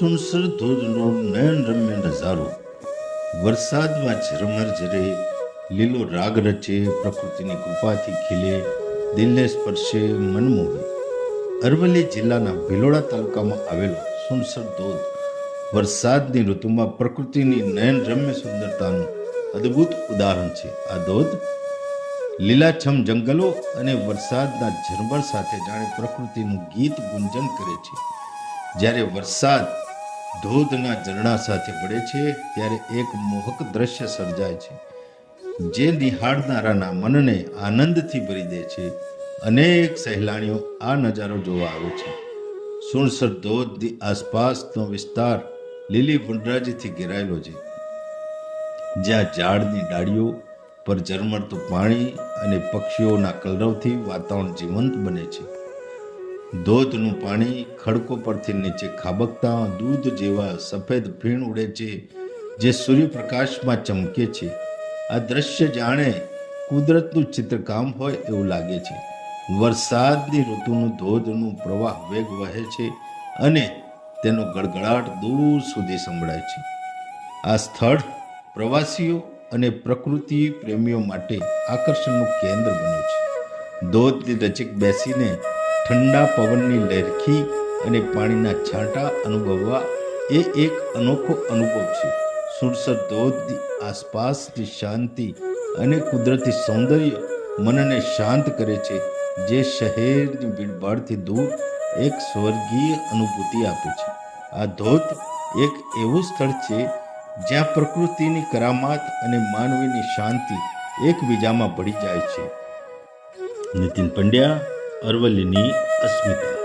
સુનસર ધોધનો નયન રમ્ય નજારો. વરસાદમાં ઝરમર ઝરે, લીલો રાગ રચે, પ્રકૃતિની કૃપાથી ખીલે, દિલને સ્પર્શે, મન મોહે. અરવલ્લી જિલ્લાના ભિલોડા તાલુકામાં આવેલો સુનસર ધોધ, વરસાદની ઋતુમાં પ્રકૃતિની નયન રમ્ય સુંદરતાનું અદ્ભુત ઉદાહરણ છે. આ ધોધ લીલાછમ જંગલો અને વરસાદના ઝરમર સાથે જાણે પ્રકૃતિનું ગીત ગુંજન કરે છે. જ્યારે વરસાદ ધોધના ઝરણા સાથે પડે છે ત્યારે એક મોહક દ્રશ્ય સર્જાય છે, જે નિહાળનારાના મનને આનંદથી ભરી દે છે. અનેક સહેલાણીઓ આ નજારો જોવા આવે છે. સુણસર ધોધની આસપાસનો વિસ્તાર લીલી વનરાજીથી ઘેરાયેલો છે. જ્યાં ઝાડની ડાળીઓ પર ઝરમરતું પાણી અને પક્ષીઓના કલરવથી વાતાવરણ જીવંત બને છે. ધોધનું પાણી ખડકો પરથી નીચે ખાબકતા દૂધ જેવા સફેદ ફીણ ઉડે છે, જે સૂર્યપ્રકાશમાં ચમકે છે. આ દ્રશ્ય જાણે કુદરતનું ચિત્રકામ હોય એવું લાગે છે. વરસાદની ઋતુનું ધોધનું પ્રવાહ વેગ વહે છે અને તેનો ગડગડાટ દૂર સુધી સંભળાય છે. આ સ્થળ પ્રવાસીઓ અને પ્રકૃતિ પ્રેમીઓ માટે આકર્ષણનું કેન્દ્ર બન્યું છે. ધોધની નજીક બેસીને ઠંડા પવનની લહેરખી અને પાણીના છાંટા અનુભવવા એ એક અનોખો અનુભવ છે. સુરસર ધોધની આસપાસની શાંતિ અને કુદરતી સૌંદર્ય મનને શાંત કરે છે, જે શહેરની ભીડભાડથી દૂર એક સ્વર્ગીય અનુભૂતિ આપે છે. આ ધોધ એક એવું સ્થળ છે, જ્યાં પ્રકૃતિની કરામાત અને માનવીની શાંતિ એકબીજામાં ભળી જાય છે. નીતિન પંડ્યા અરવલ્લીની અસ્મિતા.